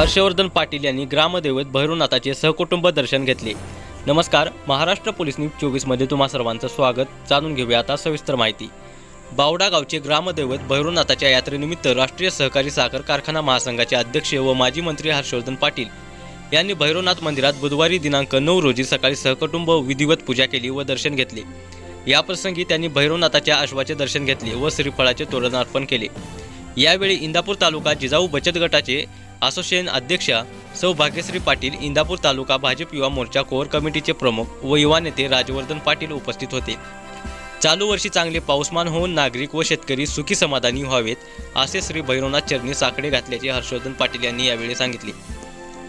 हर्षवर्धन पाटील यांनी ग्रामदैवत भैरवनाथाचे सहकुटुंब दर्शन घेतले. नमस्कार महाराष्ट्र पोलीस न्यूज चोवीसमध्ये तुम्हा सर्वांचं स्वागत. जाणून घेऊया आता सविस्तर माहिती. बावडा गावचे ग्रामदैवत भैरवनाथाच्या यात्रेनिमित्त राष्ट्रीय सहकारी साखर कारखाना महासंघाचे अध्यक्ष व माजी मंत्री हर्षवर्धन पाटील यांनी भैरवनाथ मंदिरात बुधवारी दिनांक नऊ रोजी सकाळी सहकुटुंब विधिवत पूजा केली व दर्शन घेतले. याप्रसंगी त्यांनी भैरवनाथाच्या अश्वाचे दर्शन घेतले व श्रीफळाचे तोरण अर्पण केले. यावेळी इंदापूर तालुका जिजाऊ बचत गटाचे असोसिएशन अध्यक्षा सौ भाग्यश्री पाटील इंदापूर तालुका भाजप युवा मोर्चा कोर कमिटीचे प्रमुख व युवा नेते राजवर्धन पाटील उपस्थित होते. चालू वर्षी चांगले पाऊसमान होऊन नागरिक व शेतकरी सुखी समाधानी व्हावेत असे श्री भैरवनाथ चरणी साकडे घातल्याचे हर्षवर्धन पाटील यांनी यावेळी सांगितले.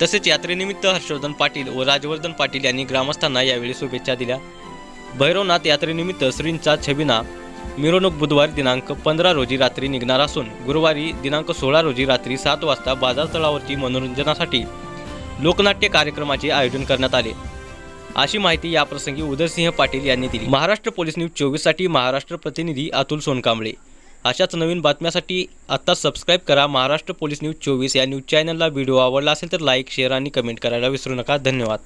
तसेच यात्रेनिमित्त हर्षवर्धन पाटील व राजवर्धन पाटील यांनी ग्रामस्थांना यावेळी शुभेच्छा दिल्या. भैरवनाथ यात्रेनिमित्त श्रींचा छबिना मिरवणूक बुधवारी दिनांक पंधरा रोजी रात्री निघणार असून गुरुवारी दिनांक सोळा रोजी रात्री सात वाजता बाजारतळावरती मनोरंजनासाठी लोकनाट्य कार्यक्रमाचे आयोजन करण्यात आले. अशी माहिती याप्रसंगी उदयसिंह पाटील यांनी दिली. महाराष्ट्र पोलीस न्यूज चोवीससाठी महाराष्ट्र प्रतिनिधी अतुल सोनकांबळे. अशाच नवीन बातम्यासाठी आत्ता सबस्क्राईब करा महाराष्ट्र पोलीस न्यूज चोवीस या न्यूज चॅनलला. व्हिडिओ आवडला असेल तर लाईक शेअर आणि कमेंट करायला विसरू नका. धन्यवाद.